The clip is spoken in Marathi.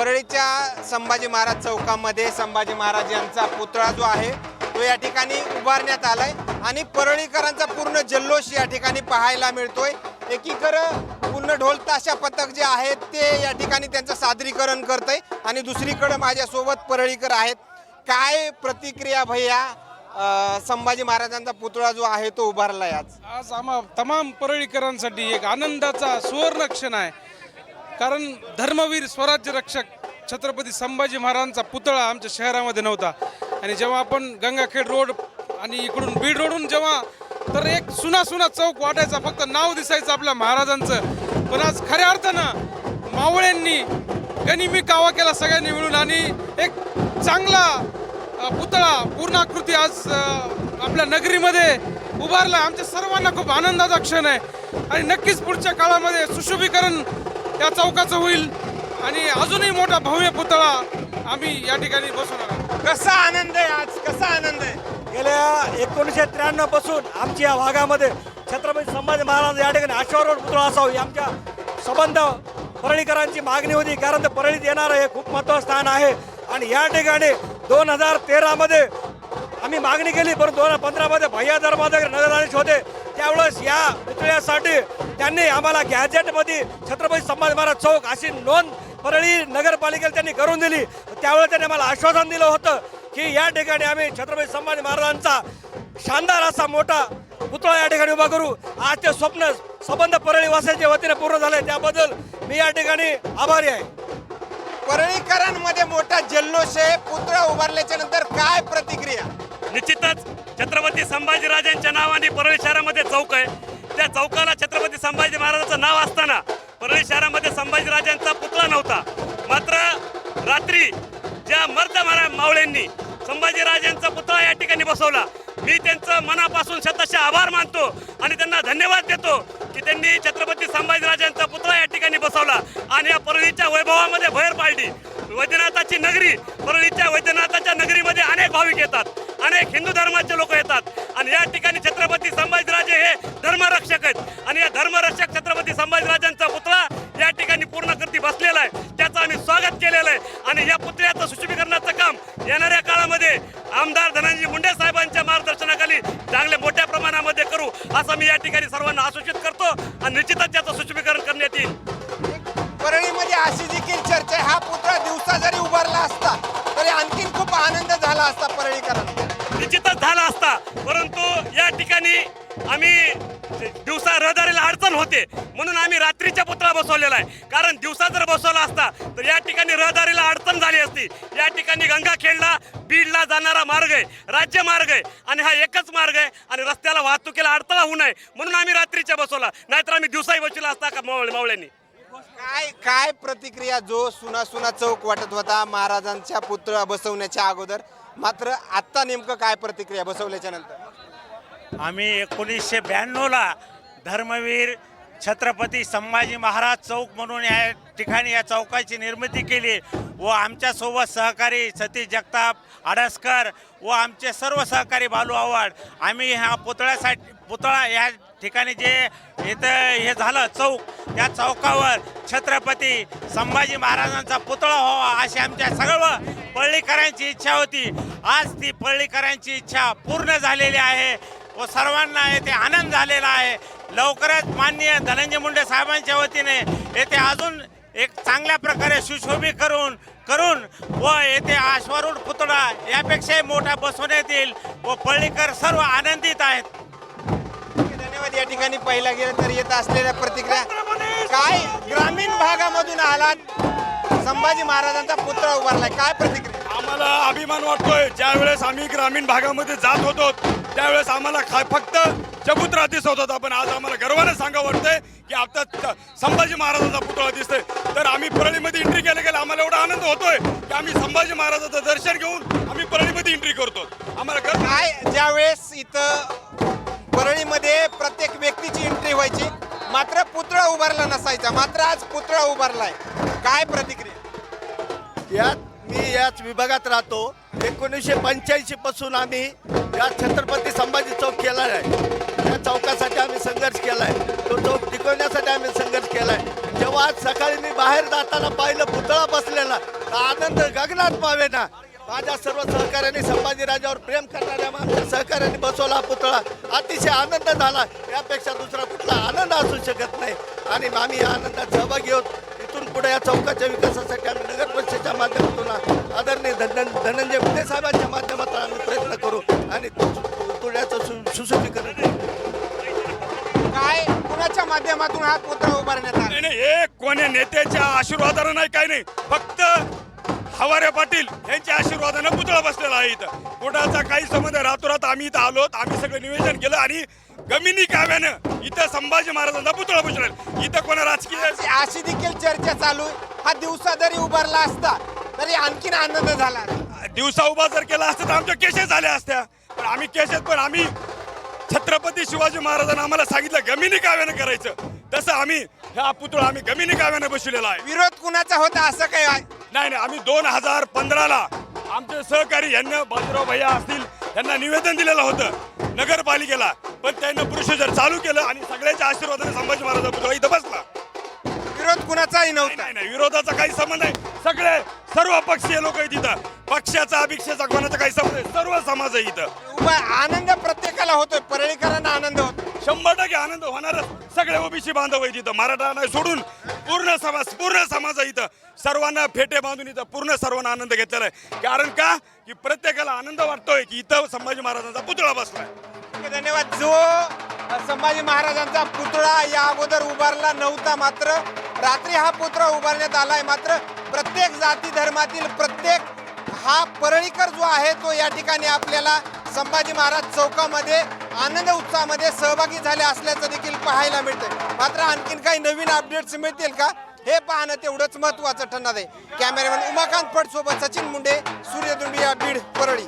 परळीच्या संभाजी महाराज चौकामध्ये संभाजी महाराज यांचा पुतळा जो आहे तो या ठिकाणी उभारण्यात आलाय. आणि परळीकरांचा पूर्ण जल्लोष या ठिकाणी पाहायला मिळतोय. एकीकडं पूर्ण ढोल ताशा पथक जे आहेत ते या ठिकाणी त्यांचं सादरीकरण करतंय. आणि दुसरीकडं माझ्यासोबत परळीकर आहेत. काय प्रतिक्रिया भैया संभाजी महाराजांचा पुतळा जो आहे तो उभारलाय आज? आज आम्हा तमाम परळीकरांसाठी एक आनंदाचा सुवर्ण क्षण आहे. कारण धर्मवीर स्वराज्य रक्षक छत्रपती संभाजी महाराजांचा पुतळा आमच्या शहरामध्ये नव्हता. आणि जेव्हा आपण गंगाखेड रोड आणि इकडून बीड रोडून जेव्हा तर एक सुना सुना चौक वाटायचा फक्त नाव दिसायचं आपल्या महाराजांचं. पण आज खऱ्या अर्थानं मावळ्यांनी गनिमी कावा केला सगळ्यांनी मिळून आणि एक चांगला पुतळा पूर्णाकृती आज आपल्या नगरीमध्ये उभारला. आमच्या सर्वांना खूप आनंदाचा क्षण आहे. आणि नक्कीच पुढच्या काळामध्ये सुशोभीकरण या चौकाचं होईल. आणि अजूनही मोठा भव्य पुतळा आम्ही या ठिकाणी बसवणार आहोत. कसा आनंद आहे आज? कसा आनंद आहे? गेल्या एकोणीसशे त्र्याण्णवपासून आमच्या या भागामध्ये छत्रपती संभाजी महाराज या ठिकाणी अश्वारूढ पुतळा असावा ही आमच्या संबंध परळीकरांची मागणी होती. कारण ते परळीत येणारं हे खूप महत्त्वाचं स्थान आहे. आणि या ठिकाणी दोन हजार तेरामध्ये आम्ही मागणी केली परंतु दोन हजार पंधरामध्ये भैया धर्माधिकारी नगराधीश होते. त्यावेळेस या पुतळ्यासाठी त्यांनी आम्हाला गॅजेटमध्ये छत्रपती संभाजी महाराज चौक अशी नोंद परळी नगरपालिकेला त्यांनी करून दिली. त्यावेळेस त्यांनी आम्हाला आश्वासन दिलं होतं की या ठिकाणी आम्ही छत्रपती संभाजी महाराजांचा शानदार असा मोठा पुतळा या ठिकाणी उभा करू. आज ते स्वप्न संबंध परळी वासाच्या वतीने पूर्ण झाले. त्याबद्दल मी या ठिकाणी आभारी आहे. परळीकरांमध्ये मोठा जल्लोष आहे. पुतळा उभारल्याच्या नंतर काय प्रतिक्रिया? निश्चितच छत्रपती संभाजीराजांच्या नावाने परळी शहरामध्ये चौक आहे. त्या चौकाला छत्रपती संभाजी महाराजांचं नाव असताना परळी शहरामध्ये संभाजीराजांचा पुतळा नव्हता. मात्र रात्री ज्या मर्द मारा मावळ्यांनी संभाजीराजांचा पुतळा या ठिकाणी बसवला. मी त्यांचं मनापासून शतशः आभार मानतो आणि त्यांना धन्यवाद देतो की त्यांनी छत्रपती संभाजीराजांचा पुतळा या ठिकाणी बसवला आणि या परळीच्या वैभवामध्ये भर पाडली. वैद्यनाथाची नगरी परळीच्या वैद्यनाथाच्या नगरीमध्ये अनेक भाविक येतात अनेक हिंदू धर्माचे लोक येतात आणि या ठिकाणी छत्रपती संभाजीराजे हे धर्मरक्षक आहेत. आणि या धर्मरक्षक छत्रपती संभाजीराजांचा पुतळा या ठिकाणी पूर्ण करती बसलेला आहे. त्याचं आम्ही स्वागत केलेलं आहे. आणि या पुतळ्याचं सुशोभीकरणाचं काम येणाऱ्या काळामध्ये आमदार धनंजय मुंडे साहेबांच्या मार्गदर्शनाखाली चांगले मोठ्या प्रमाणामध्ये करू असं मी या ठिकाणी सर्वांना आसूचित करतो. आणि निश्चितच त्याचं सुशोभीकरण करण्यात येईल. परळीमध्ये अशी देखील चर्चा हा पुतळा दिवसा जरी उभारला असता तरी आणखीन खूप आनंद झाला असता परळीकरांना. निश्चितच झाला असता. परंतु या ठिकाणी आम्ही दिवसा रहदारीला अडचण होते. म्हणून आम्ही रात्रीच्या पुतळा बसवलेला आहे. कारण दिवसा जर बसवला असता तर या ठिकाणी रहदारीला अडचण झाली असती. या ठिकाणी गंगाखेडला बीडला जाणारा मार्ग आहे राज्य मार्ग आहे. आणि हा एकच मार्ग आहे आणि रस्त्याला वाहतुकीला अडथळा होऊ नये. म्हणून आम्ही रात्रीच्या बसवला. नाहीतर आम्ही दिवसाही बसवला असता का मावळ मावळ्यांनी? काय काय प्रतिक्रिया जो सुना सुना चौक वाटत होता महाराजांच्या पुतळा बसवण्याच्या अगोदर? मात्र आता नेमकं काय प्रतिक्रिया बसवल्याच्या नंतर? आम्ही एकोणीसशे ब्याण्णवला धर्मवीर छत्रपती संभाजी महाराज चौक म्हणून या ठिकाणी या चौकाची निर्मिती केली व आमच्यासोबत सहकारी सतीश जगताप आडसकर व आमचे सर्व सहकारी बालू आव्हाड. आम्ही ह्या पुतळ्यासाठी पुतळा या ठिकाणी जे इथं हे झालं चौक त्या चौकावर छत्रपती संभाजी महाराजांचा पुतळा व्हावा अशी आमच्या सर्व पळ्ळीकरांची इच्छा होती. आज ती पळ्ळीकरांची इच्छा पूर्ण झालेली आहे. व सर्वांना येथे आनंद झालेला आहे. लवकरच माननीय धनंजय मुंडे साहेबांच्या वतीने येथे अजून एक चांगल्या प्रकारे सुशोभी करून करून व येथे आश्वारूढ पुतळा यापेक्षाही मोठा बसवण्यात येईल व पळ्ळीकर सर्व आनंदित आहेत. धन्यवाद. या ठिकाणी पाहिला गेलं तर येत असलेल्या प्रतिक्रिया काय ग्रामीण भागामधून आलात? संभाजी महाराजांचा पुतळा उभारलाय. काय प्रतिक्रिया? आम्हाला अभिमान वाटतोय. ज्या वेळेस आम्ही ग्रामीण भागामध्ये जात होतो त्यावेळेस आम्हाला खा फक्त चबुत्रा दिसत होता पण आज आम्हाला गर्वाने सांगा वाटतंय की आता संभाजी महाराजांचा पुतळा दिसतोय. तर आम्ही परळीमध्ये एंट्री केल्या गेल्या आम्हाला एवढा आनंद होतोय की आम्ही संभाजी महाराजाचं दर्शन घेऊन आम्ही परळीमध्ये एंट्री करतो आम्हाला गर्व काय ज्यावेळेस इथं परळीमध्ये प्रत्येक व्यक्तीची एंट्री व्हायची मात्र पुतळा उभारला नसायचा मात्र आज पुतळा उभारलाय. काय प्रतिक्रिया? यात मी याच विभागात राहतो. एकोणीसशे पंच्याऐंशी पासून आम्ही या छत्रपती संभाजी चौक केला आहे त्या चौकासाठी आम्ही संघर्ष केला आहे तो चौक टिकवण्यासाठी आम्ही संघर्ष केलाय. जेव्हा आज सकाळी मी बाहेर जाताना पाहिलं पुतळा बसलेला. आनंद गगनात पावे ना माझ्या सर्व सहकाऱ्यांनी संभाजीराजावर प्रेम करणाऱ्या माझ्या सहकाऱ्यांनी बसवला हा पुतळा. अतिशय आनंद झाला. यापेक्षा दुसरा कुठला आनंद असू शकत नाही. आणि आम्ही या आनंदात सहभागी होत इथून पुढे या चौकाच्या विकासासाठी आम्ही नगर परिषदेच्या माध्यमातून आदरणीय धन धनंजय मुंडे साहेबांच्या माध्यमातून आम्ही प्रयत्न करू. आणि पुतळ्याचं सु- सुशोभीकरण करू काय? कुणाच्या माध्यमातून हा पुतळा उभारण्यात आला? नाही नाही हे कोण्या नेत्याच्या आशीर्वादानं नाही काही नाही. फक्त हवारे पाटील यांच्या आशीर्वादानं पुतळा बसलेला आहे इथं. कोणाचा काही संबंध नाही. रातोरात आम्ही इथं आलोत आम्ही सगळं निवेदन केलं आणि गमिनी काव्यानं इथं संभाजी महाराजांचा पुतळा बसलेला इथं कोणा राजकीय अशी अशी देखील चर्चा चालू आहे. हा दिवसा जरी उभारला असता तरी आणखीन आनंद झाला. असता. दिवसा उभा जर केला असता तर आमच्या केसेस झाल्या असत्या. पण आम्ही केसेस पण आम्ही छत्रपती शिवाजी महाराजांना आम्हाला सांगितलं गमिनी काव्यानं करायचं. तसं आम्ही हा पुतळा आम्ही गमिनी काव्यानं बसवलेला आहे. विरोध कुणाचा होता असं काय आहे? नाही नाही आम्ही दोन हजार पंधराला आमचे सहकारी यांना बाजीराव भैया असतील यांना निवेदन दिलेलं होतं नगरपालिकेला. पण त्यांनी प्रोसिजर चालू केलं आणि सगळ्याच्या आशीर्वादाने संभाजी महाराज पुतळा इथं बसला. विरोध कुणाचाही नव्हता. नाही नाही विरोधाचा काही संबंध नाही. सगळे सर्व पक्षीय लोक इथं. पक्षाचा अभिक्षेचा कोणाचा काही संबंध नाही. सर्व समाज आहे इथं. उभा आनंद प्रत्येकाला होतोय. परळीकरांना आनंद होतो. शंभर टक्के आनंद होणारच. सगळे ओबीसी बांधव आहेत इथं. मराठा नाही सोडून पूर्ण समाज पूर्ण समाज आहे इथं. सर्वांना फेटे बांधून इथं पूर्ण सर्वांना आनंद घेतलेला आहे. कारण का? की प्रत्येकाला आनंद वाटतोय की इथं संभाजी महाराजांचा पुतळा बसलाय. धन्यवाद. जो अ, संभाजी महाराजांचा पुतळा या अगोदर उभारला नव्हता मात्र रात्री हा पुतळा उभारण्यात आलाय मात्र प्रत्येक जाती धर्मातील प्रत्येक हा परळीकर जो आहे तो या ठिकाणी आपल्याला संभाजी महाराज चौकामध्ये आनंद उत्साहामध्ये सहभागी झाले असल्याचं देखील पाहायला मिळतं मात्र आणखीन काही नवीन अपडेट्स मिळतील का? हे पाहणं तेवढंच महत्त्वाचं ठरणार आहे. कॅमेरामॅन उमाकांत फड सोबत सचिन मुंडे सूर्यदुंबिया बीड परळी.